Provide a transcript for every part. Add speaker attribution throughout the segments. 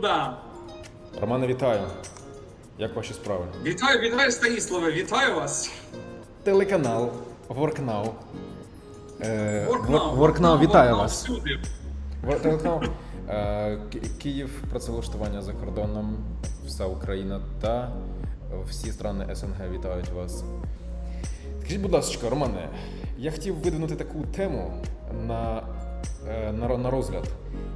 Speaker 1: Да.
Speaker 2: Романе, вітаю. Як ваші справи?
Speaker 1: Вітаю, вітаю, Станіславе, вітаю вас.
Speaker 2: Телеканал WorkNow. Е,
Speaker 1: Worknow,
Speaker 2: Work- WorkNow вітаю вас.
Speaker 1: всюди.
Speaker 2: Телеканал. Е, Ки- Київ, працевлаштування за кордоном, вся Україна та всі страни СНГ вітають вас. Скажіть, будь ласка, Романе, я хотів видвинути таку тему на, на, на розгляд.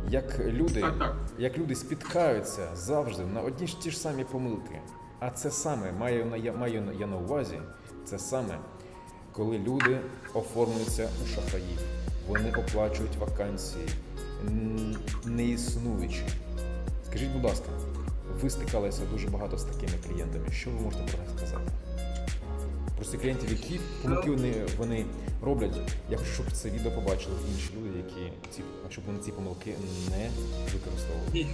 Speaker 2: Як люди,
Speaker 1: Так, так.
Speaker 2: як люди спіткаються завжди на одні ж ті ж самі помилки. А це саме маю на я маю на- я на увазі. Це саме коли люди оформлюються у шахраїв. Вони оплачують вакансії, не існуючі. Скажіть, будь ласка, ви стикалися дуже багато з такими клієнтами. Що ви можете про них сказати? Просто клієнтів, які помилки вони, вони роблять. Я хочу, щоб це відео побачили інші люди, які ці, щоб вони ці помилки не використовували.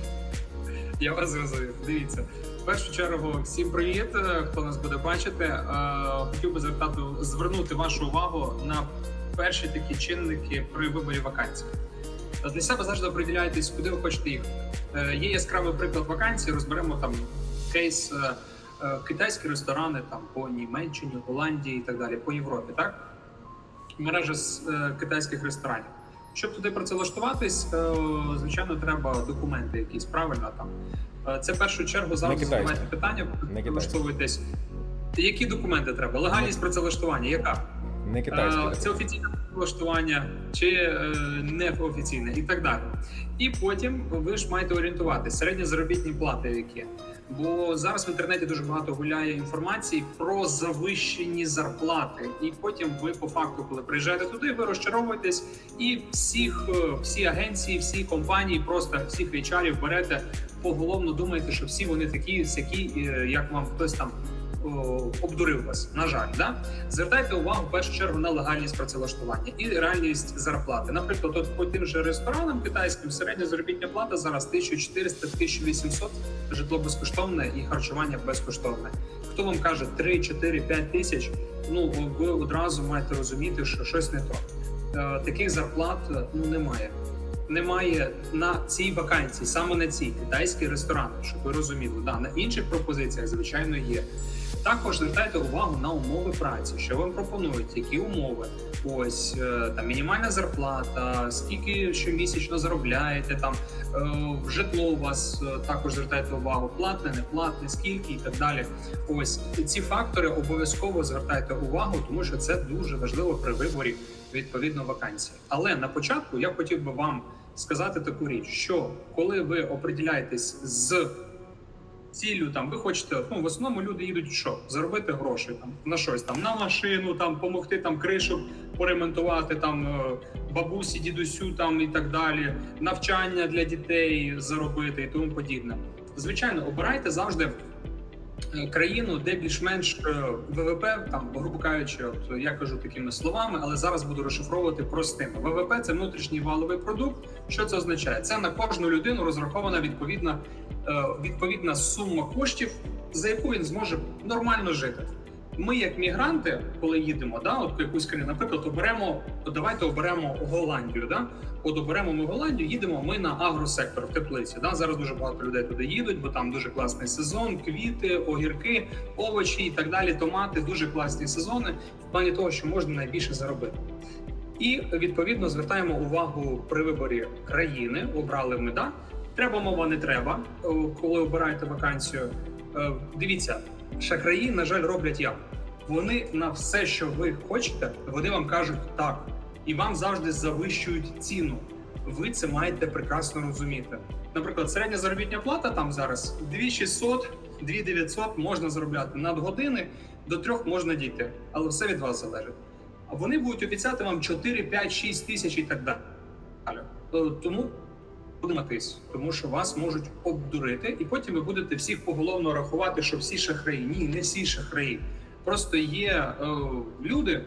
Speaker 1: Я вас зрозумів. Дивіться. В першу чергу, всім привіт, е, хто нас буде бачити. Е, Хотів би звертати звернути вашу увагу на перші такі чинники при виборі вакансій. Для себе завжди определяєтесь, куди ви хочете їхати. Е, Є яскравий приклад вакансій. Розберемо там кейс е, е, китайські ресторани там по Німеччині, Голландії і так далі, по Європі. Так мережа з е, китайських ресторанів. Щоб туди працевлаштуватись, е, звичайно, треба документи якісь правильно там. Е, Це в першу чергу зараз задавайте питання,
Speaker 2: Не китайські.
Speaker 1: влаштовуєтесь. Які документи треба? Легальність працевлаштування, яка?
Speaker 2: Не
Speaker 1: китайська. Це офіційне влаштування чи е, неофіційне і так далі. І потім ви ж маєте орієнтуватися середні заробітні плати, які. Бо зараз в інтернеті дуже багато гуляє інформації про завищені зарплати, і потім ви по факту, коли приїжджаєте туди, ви розчаровуєтесь, і всіх, е, всі агенції, всі компанії, просто всіх HR берете поголовно, думаєте, що всі вони такі, сякі, е, як вам хтось там обдурив вас. На жаль, да звертайте увагу в першу чергу на легальність працевлаштування і реальність зарплати. Наприклад, от по тим же ресторанам китайським середня заробітня плата зараз 1400-1800, житло безкоштовне і харчування безкоштовне. Хто вам каже 3, 4, 5 тисяч? Ну ви одразу маєте розуміти, що щось не то. Е, Таких зарплат е, ну немає. Немає на цій вакансії, саме на цій китайські ресторани, щоб ви розуміли. Да, на інших пропозиціях, звичайно, є. Також звертайте увагу на умови праці, що вам пропонують, які умови. Ось е, там мінімальна зарплата, скільки щомісячно заробляєте, там е, житло у вас е, також звертайте увагу, платне, не платне, скільки і так далі. Ось ці фактори обов'язково звертайте увагу, тому що це дуже важливо при виборі відповідно вакансії. Але на початку я хотів би вам сказати таку річ, що коли ви определяєтесь з ціллю, там ви хочете, ну в основному люди їдуть що? Заробити гроші там на щось там на машину, там допомогти там кришу поремонтувати, там е, бабусі, дідусю там і так далі, навчання для дітей заробити і тому подібне. Звичайно, обирайте завжди країну, де більш-менш е, ВВП, там, грубо кажучи, от я кажу такими словами, але зараз буду розшифровувати простими. ВВП це внутрішній валовий продукт. Що це означає? Це на кожну людину розрахована відповідна, е, відповідна сума коштів, за яку він зможе нормально жити. Ми, як мігранти, коли їдемо, да, от якусь країну, наприклад, оберемо, давайте оберемо Голландію. Да? От оберемо ми Голландію, їдемо ми на агросектор в теплиці. Да? Зараз дуже багато людей туди їдуть, бо там дуже класний сезон, квіти, огірки, овочі і так далі. Томати, дуже класні сезони в плані того, що можна найбільше заробити. І відповідно звертаємо увагу при виборі країни. Обрали ми да. Треба мова, не треба, коли обираєте вакансію. Е, Дивіться, шахраї, на жаль, роблять як. Вони на все, що ви хочете, вони вам кажуть так, і вам завжди завищують ціну. Ви це маєте прекрасно розуміти. Наприклад, середня заробітня плата там зараз 2600, 2900 можна заробляти над години, до трьох можна дійти, але все від вас залежить. А вони будуть обіцяти вам 4, 5, 6 тисяч і так далі. Тому подуматись, тому що вас можуть обдурити, і потім ви будете всіх поголовно рахувати, що всі шахраї. Ні, не всі шахраї. Просто є е, люди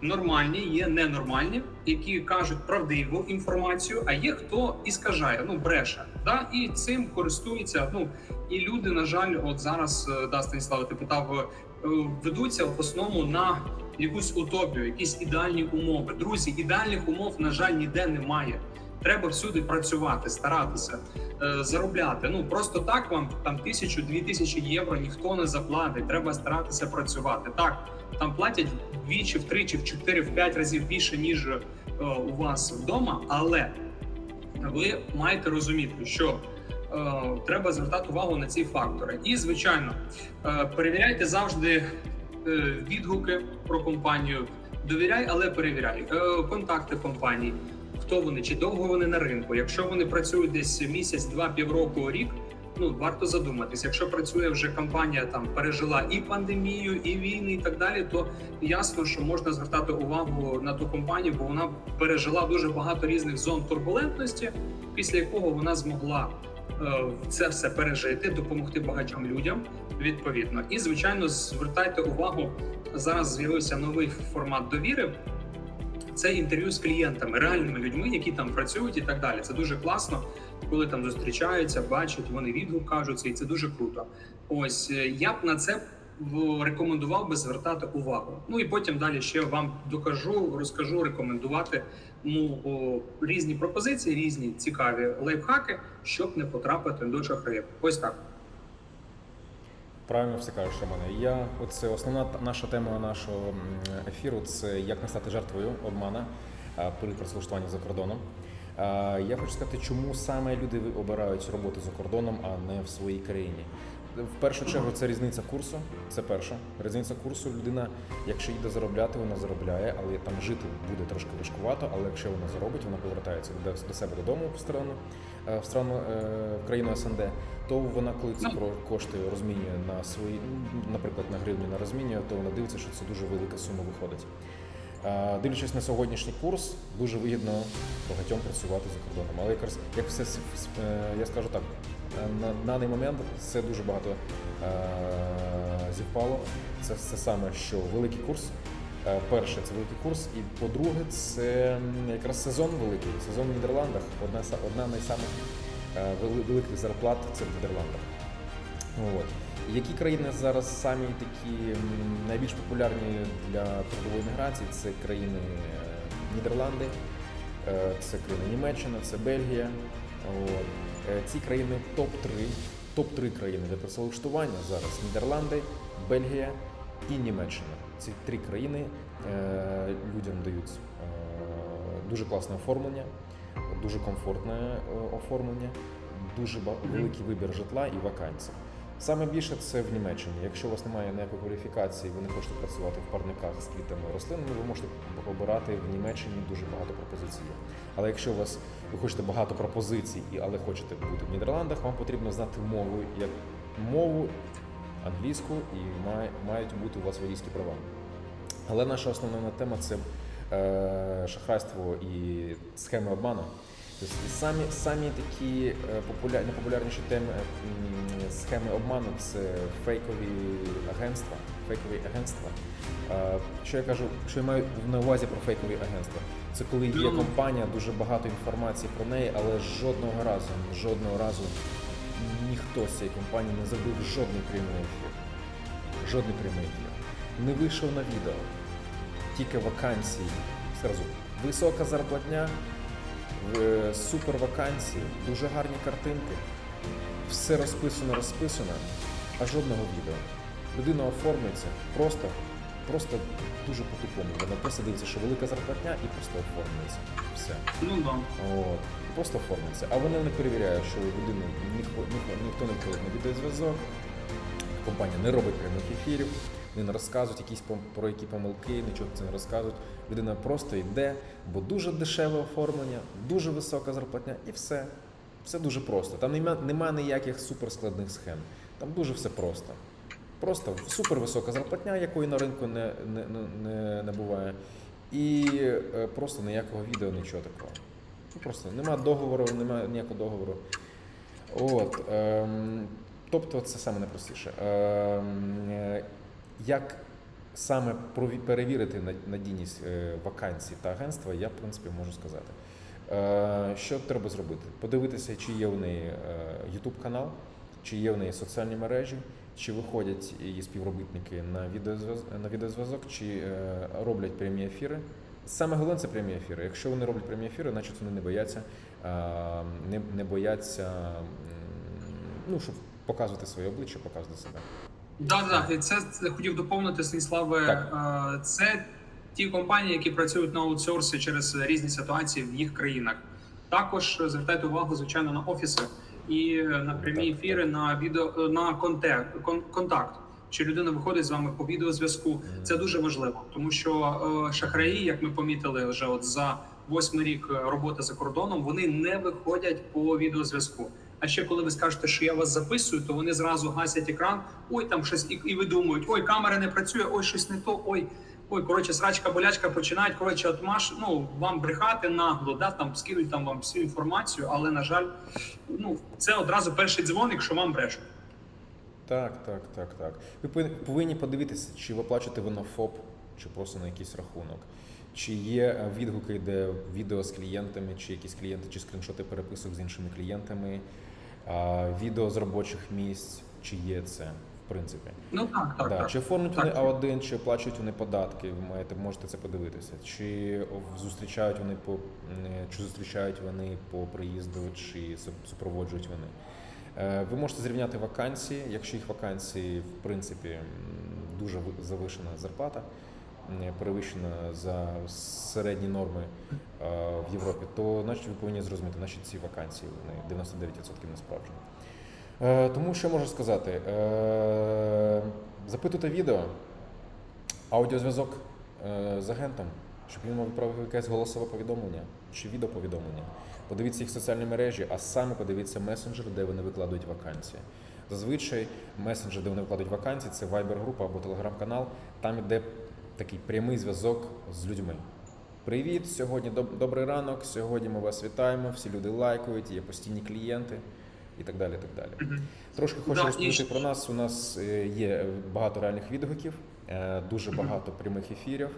Speaker 1: нормальні, є ненормальні, які кажуть правдиву інформацію, а є хто і скажає, ну бреше. Да? І цим користуються. Ну і люди, на жаль, от зараз е, да, Станіслав, ти питав, е, ведуться в основному на якусь утопію, якісь ідеальні умови. Друзі, ідеальних умов, на жаль, ніде немає. Треба всюди працювати, старатися, е, заробляти. Ну просто так вам там тисячу, дві тисячі євро ніхто не заплатить. Треба старатися працювати. Так, там платять вдвічі, втричі, в чотири, в п'ять разів більше ніж е, у вас вдома, але ви маєте розуміти, що е, треба звертати увагу на ці фактори. І, звичайно, перевіряйте завжди відгуки про компанію. Довіряй, але перевіряй контакти компаній. Хто вони, чи довго вони на ринку? Якщо вони працюють десь місяць, два, півроку, рік. Ну варто задуматись. Якщо працює вже компанія, там пережила і пандемію, і війни, і так далі, то ясно, що можна звертати увагу на ту компанію, бо вона пережила дуже багато різних зон турбулентності, після якого вона змогла е, це все пережити, допомогти багатьом людям відповідно. І звичайно, звертайте увагу. Зараз з'явився новий формат довіри. Це інтерв'ю з клієнтами, реальними людьми, які там працюють, і так далі. Це дуже класно, коли там зустрічаються, бачать, вони відгук кажуться, і це дуже круто. Ось е, я б на це рекомендував би звертати увагу. Ну і потім далі ще вам докажу, розкажу, рекомендувати ну, о, різні пропозиції, різні цікаві лайфхаки, щоб не потрапити до шахраїв. Ось так.
Speaker 2: Правильно все кажеш, Романе. Я оце основна наша тема нашого ефіру це як не стати жертвою обмана а, при працевлаштуванні за кордоном. Я хочу сказати, чому саме люди обирають роботу за кордоном, а не в своїй країні. В першу чергу це різниця курсу. Це перша різниця курсу. Людина, якщо йде заробляти, вона заробляє, але там жити буде трошки важкувато. Але якщо вона заробить, вона повертається до, себе додому в страну е, в страну е, в країну СНД, то вона, коли ці
Speaker 1: Ну.
Speaker 2: про- кошти розмінює на свої, наприклад, на гривні на розмінює, то вона дивиться, що це дуже велика сума виходить. Дивлячись на сьогоднішній курс, дуже вигідно багатьом працювати за кордоном. Але якраз як все е, я скажу так, е, на даний момент все дуже багато е, зівпало. Це все саме, що великий курс. Перше, це великий курс, і по-друге, це якраз сезон великий. Сезон в Нідерландах. Одна одна найсамих великих зарплат це в Нідерландах. От. Які країни зараз самі такі найбільш популярні для трудової міграції? Це країни е, Нідерланди, е, це країни Німеччина, це Бельгія. От. Е, Ці країни топ-3, топ-3 країни для працевлаштування зараз Нідерланди, Бельгія і Німеччина. Ці три країни е, людям дають е, дуже класне оформлення, дуже комфортне е, оформлення, дуже великий вибір житла і вакансій. Саме більше це в Німеччині. Якщо у вас немає ніякої кваліфікації, ви не хочете працювати в парниках з квітами рослинами, ви можете обирати в Німеччині дуже багато пропозицій. Але якщо у вас ви хочете багато пропозицій, і але хочете бути в Нідерландах, вам потрібно знати мову як мову англійську і мають бути у вас водійські права. Але наша основна тема це шахрайство і схеми обману. Тобто самі, самі такі е, популя... найпопулярніші теми схеми обману це фейкові агентства. Фейкові агентства. Е, Що я кажу, що я маю на увазі про фейкові агентства? Це коли є компанія, дуже багато інформації про неї, але жодного разу, жодного разу ніхто з цієї компанії не зробив жодний прямий ефір. Жодний прямий ефір. Не вийшов на відео. Тільки вакансії. Зразу висока зарплатня, в- супер вакансії, дуже гарні картинки. Все розписано, розписано, а жодного відео. Людина оформиться просто, просто дуже по-тупому. Вона просто дивиться, що велика зарплатня і просто оформиться. Все.
Speaker 1: Ну да.
Speaker 2: От, просто оформиться. А вони не перевіряють, що людина ніхто, ніхто, ніхто не входить на відеозв'язок, компанія не робить прямих ефірів, не розказують якісь про які помилки, нічого це не розказують. Людина просто йде, бо дуже дешеве оформлення, дуже висока зарплатня і все. Все дуже просто. Там нема, нема ніяких суперскладних схем. Там дуже все просто. Просто супервисока зарплатня, якої на ринку не, не, не, не, не буває. І е, просто ніякого відео, нічого такого. Ну, Просто нема договору, немає ніякого договору. От, ем, тобто це саме найпростіше. Ем, е, як саме перевірити на- надійність е, вакансій та агентства, я в принципі можу сказати. Е, що треба зробити? Подивитися, чи є в неї е, YouTube канал, чи є в неї соціальні мережі, чи виходять її співробітники на відеозв'язок, на відеозв'язок, чи роблять прямі ефіри. Саме головне це прямі ефіри. Якщо вони роблять прямі ефіри, значить вони не бояться не бояться, ну, щоб показувати своє обличчя, показувати себе.
Speaker 1: Да, да, і це, хотів доповнити Станіславе. Е, Це ті компанії, які працюють на аутсорсі через різні ситуації в їх країнах. Також звертайте увагу, звичайно, на офіси і на прямі
Speaker 2: Так,
Speaker 1: ефіри, на відео на контакт, кон- контакт. Чи людина виходить з вами по відеозв'язку? Це дуже важливо, тому що е, шахраї, як ми помітили, вже от за восьмий рік е, роботи за кордоном, вони не виходять по відеозв'язку. А ще коли ви скажете, що я вас записую, то вони зразу гасять екран. Ой, там щось і, і видумують, ой, камера не працює, ой, щось не то, ой. Ой, коротше, срачка, болячка починають. Коротше, от маш, ну вам брехати нагло, да там скинуть там вам всю інформацію, але на жаль, ну це одразу перший дзвоник, що вам брешуть.
Speaker 2: Так, так, так, так. Ви повин- повинні подивитися, чи ви оплачуєте ви на ФОП, чи просто на якийсь рахунок. Чи є е, відгуки, де відео з клієнтами, чи якісь клієнти, чи скріншоти переписок з іншими клієнтами, відео з робочих місць, чи є це, в принципі.
Speaker 1: Ну так, так,
Speaker 2: да.
Speaker 1: так.
Speaker 2: Чи оформлюють
Speaker 1: Так.
Speaker 2: вони А1, чи оплачують вони податки, ви маєте, можете це подивитися. Чи зустрічають вони по чи зустрічають вони по приїзду, чи супроводжують вони. Е, Ви можете зрівняти вакансії, якщо їх вакансії, в принципі, дуже завишена зарплата, м, перевищена за середні норми е, в Європі, то значить ви повинні зрозуміти, значить ці вакансії вони 99% не справжні. Тому що можу сказати, е, запитуйте відео, аудіозв'язок е, з агентом, щоб він відправив якесь голосове повідомлення чи відеоповідомлення. Подивіться їх соціальні мережі, а саме подивіться месенджер, де вони викладають вакансії. Зазвичай месенджер, де вони викладають вакансії, це Viber-група або телеграм-канал. Там іде такий прямий зв'язок з людьми. Привіт! Сьогодні доб- добрий ранок. Сьогодні ми вас вітаємо. Всі люди лайкають, є постійні клієнти і так далі. так далі.
Speaker 1: Мгм.
Speaker 2: Трошки хочу
Speaker 1: Да,
Speaker 2: розповісти
Speaker 1: і-
Speaker 2: про нас. У нас е, є багато реальних відгуків, е, дуже багато прямих ефірів,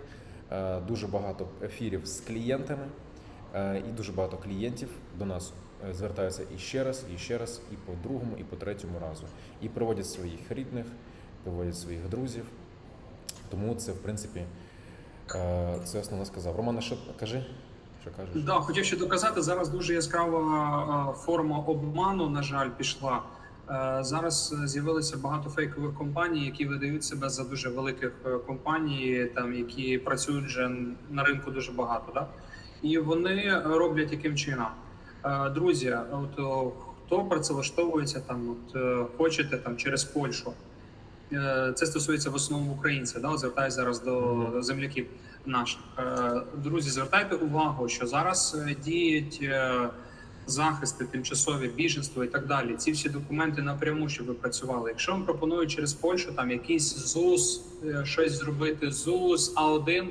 Speaker 2: е, дуже багато ефірів з клієнтами, і дуже багато клієнтів до нас звертаються і ще раз, і ще раз, і по другому, і по третьому разу. І приводять своїх рідних, приводять своїх друзів. Тому це, в принципі, е, це основне сказав. Романе, що кажи? Що кажеш?
Speaker 1: Да, хотів ще доказати, зараз дуже яскрава е, форма обману, на жаль, пішла. Е, Зараз з'явилося багато фейкових компаній, які видають себе за дуже великих компаній, там які працюють вже на ринку дуже багато. Да? І вони роблять яким чином. Друзі, от хто працевлаштовується там, от хочете там через Польщу. Е, Це стосується в основному українців. Да? Звертаюся зараз до земляків наших. Е, Друзі, звертайте увагу, що зараз е, діють захисти, тимчасові біженство і так далі. Ці всі документи напряму, щоб ви працювали. Якщо вам пропонують через Польщу там якийсь ЗУС, щось зробити, ЗУС А1,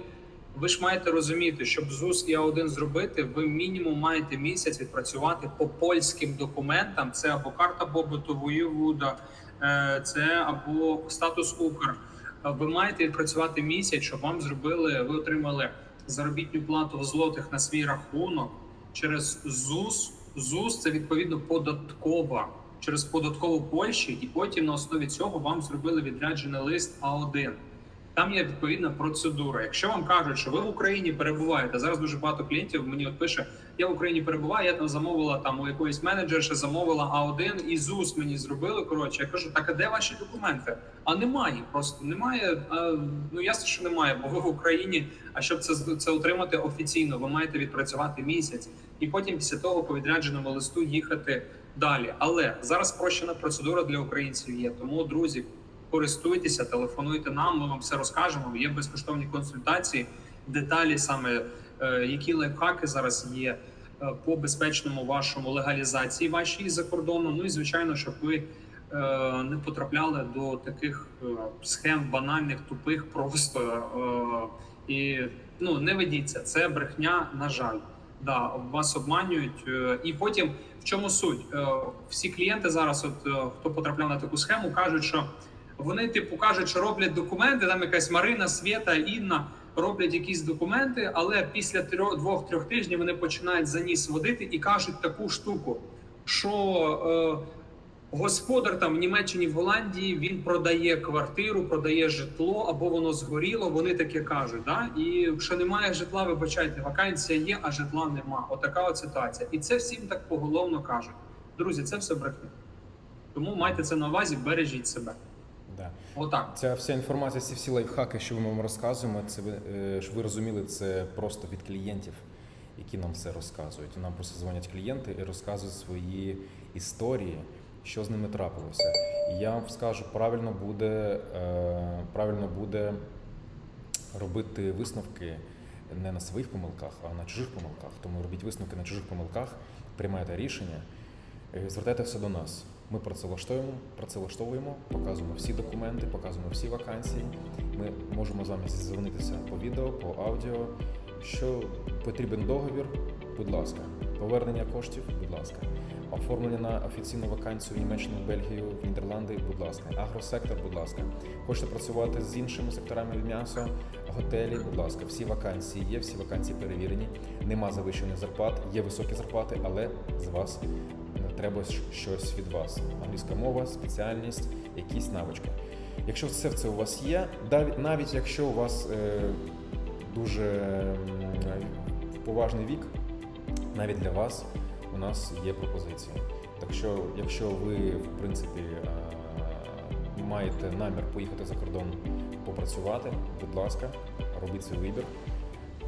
Speaker 1: ви ж маєте розуміти, щоб ЗУС і А1 зробити, ви мінімум маєте місяць відпрацювати по польським документам. Це або карта побуту воєвуда, це або статус Укр. Е, Ви маєте відпрацювати місяць, щоб вам зробили, ви отримали заробітну плату в злотих на свій рахунок через ЗУС. ЗУС це відповідно податкова через податкову Польщі, і потім на основі цього вам зробили відряджений лист А1. Там є відповідна процедура. Якщо вам кажуть, що ви в Україні перебуваєте, зараз дуже багато клієнтів мені от пише: я в Україні перебуваю, я там замовила там у якоїсь менеджерші, замовила А1 і ЗУС мені зробили. Коротше, я кажу, так а де ваші документи? А немає, просто немає. А, ну ясно, що немає, бо ви в Україні. А щоб це це отримати офіційно, ви маєте відпрацювати місяць, і потім після того по відрядженому листу їхати далі. Але зараз спрощена процедура для українців є. Тому, друзі, користуйтеся, телефонуйте нам. Ми вам все розкажемо. Є безкоштовні консультації, деталі саме е, які лайфхаки зараз є е, по безпечному вашому легалізації вашій за кордоном. Ну і звичайно, щоб ви е, не потрапляли до таких схем банальних, тупих, просто і ну не ведіться. Це брехня, на жаль. Да, вас обманюють, і потім в чому суть? Всі клієнти зараз, от хто потрапляв на таку схему, кажуть, що вони типу кажуть, що роблять документи. Там якась Марина, Свєта, Інна роблять якісь документи, але після трьох двох-трьох тижнів вони починають за ніс водити і кажуть таку штуку, що Господар там в Німеччині, в Голландії він продає квартиру, продає житло або воно згоріло. Вони таке кажуть. Да? І якщо немає житла, вибачайте, вакансія є, а житла нема. Отака от ситуація. І це всім так поголовно кажуть. Друзі, це все брехня. Тому майте це на увазі, бережіть себе.
Speaker 2: Да.
Speaker 1: Отак.
Speaker 2: Ця вся інформація, ці всі лайфхаки, що ми вам розказуємо, це ви, е, щоб ви розуміли, це просто від клієнтів, які нам все розказують. Нам просто дзвонять клієнти і розказують свої історії, що з ними трапилося. І я вам скажу, правильно буде, е, правильно буде робити висновки не на своїх помилках, а на чужих помилках. Тому робіть висновки на чужих помилках, приймайте рішення, е, звертайтеся до нас. Ми працевлаштуємо, працевлаштовуємо, показуємо всі документи, показуємо всі вакансії. Ми можемо з вами зізвонитися по відео, по аудіо. Що потрібен договір, будь ласка. Повернення коштів, будь ласка. Оформлення на офіційну вакансію в Німеччину, в Бельгію, в Нідерланди, будь ласка. Агросектор, будь ласка. Хочете працювати з іншими секторами м'ясо, готелі, будь ласка. Всі вакансії є, всі вакансії перевірені. Нема завищених зарплат, є високі зарплати, але з вас треба щось від вас. Англійська мова, спеціальність, якісь навички. Якщо все це у вас є, навіть якщо у вас е, дуже поважний вік, навіть для вас у нас є пропозиції. Так що, якщо ви, в принципі, е, маєте намір поїхати за кордон попрацювати, будь ласка, робіть свій вибір.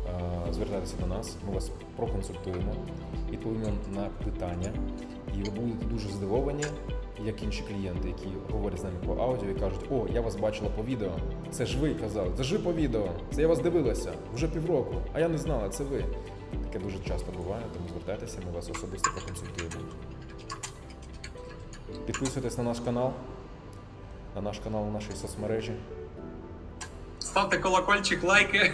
Speaker 2: Е, Звертайтеся до нас, ми вас проконсультуємо, відповімо на питання, і ви будете дуже здивовані, як інші клієнти, які говорять з нами по аудіо і кажуть: О, я вас бачила по відео. Це ж ви казали, це ж ви по відео. Це я вас дивилася вже півроку, а я не знала, це ви. Таке дуже часто буває, тому звертайтеся, ми вас особисто проконсультуємо. Підписуйтесь на наш канал, на наш канал, на нашій соцмережі.
Speaker 1: Ставте колокольчик, лайки,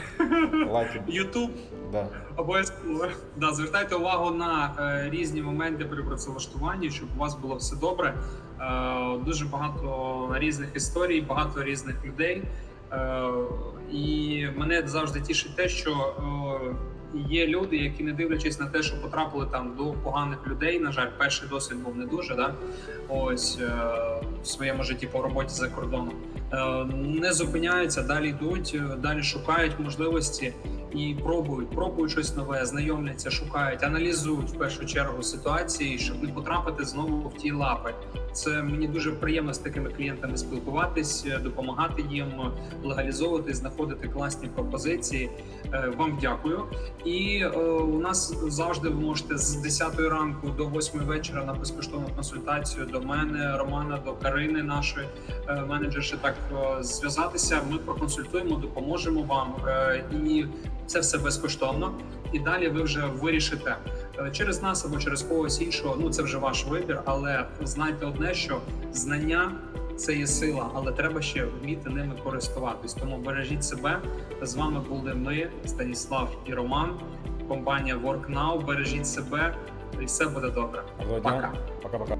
Speaker 2: Лайки.
Speaker 1: Ютуб.
Speaker 2: Да.
Speaker 1: Обов'язково да, звертайте увагу на е, різні моменти при працевлаштуванні, щоб у вас було все добре. Е, дуже багато різних історій, багато різних людей. Е, і мене завжди тішить те, що е, є люди, які не дивлячись на те, що потрапили там до поганих людей. На жаль, перший досвід був не дуже. Да? Ось е, в своєму житті по роботі за кордоном. Е, не зупиняються, далі йдуть, е, далі шукають можливості і пробують, пробують щось нове, знайомляться, шукають, аналізують в першу чергу ситуації, щоб не потрапити знову в ті лапи. Це мені дуже приємно з такими клієнтами спілкуватись, е, допомагати їм легалізовувати, знаходити класні пропозиції. Е, Вам дякую. І е, у нас завжди ви можете з 10 ранку до 8 вечора на безкоштовну консультацію до мене, Романа, до Карини, нашої е, менеджерші, так е, зв'язатися. Ми проконсультуємо, допоможемо вам. Е, І це все безкоштовно. І далі ви вже вирішите е, через нас або через когось іншого. Ну це вже ваш вибір. Але знайте одне, що знання це є сила, але треба ще вміти ними користуватись. Тому бережіть себе. З вами були ми, Станіслав і Роман. Компанія WorkNow. Бережіть себе, і все буде добре. Пока.
Speaker 2: Пока-пока.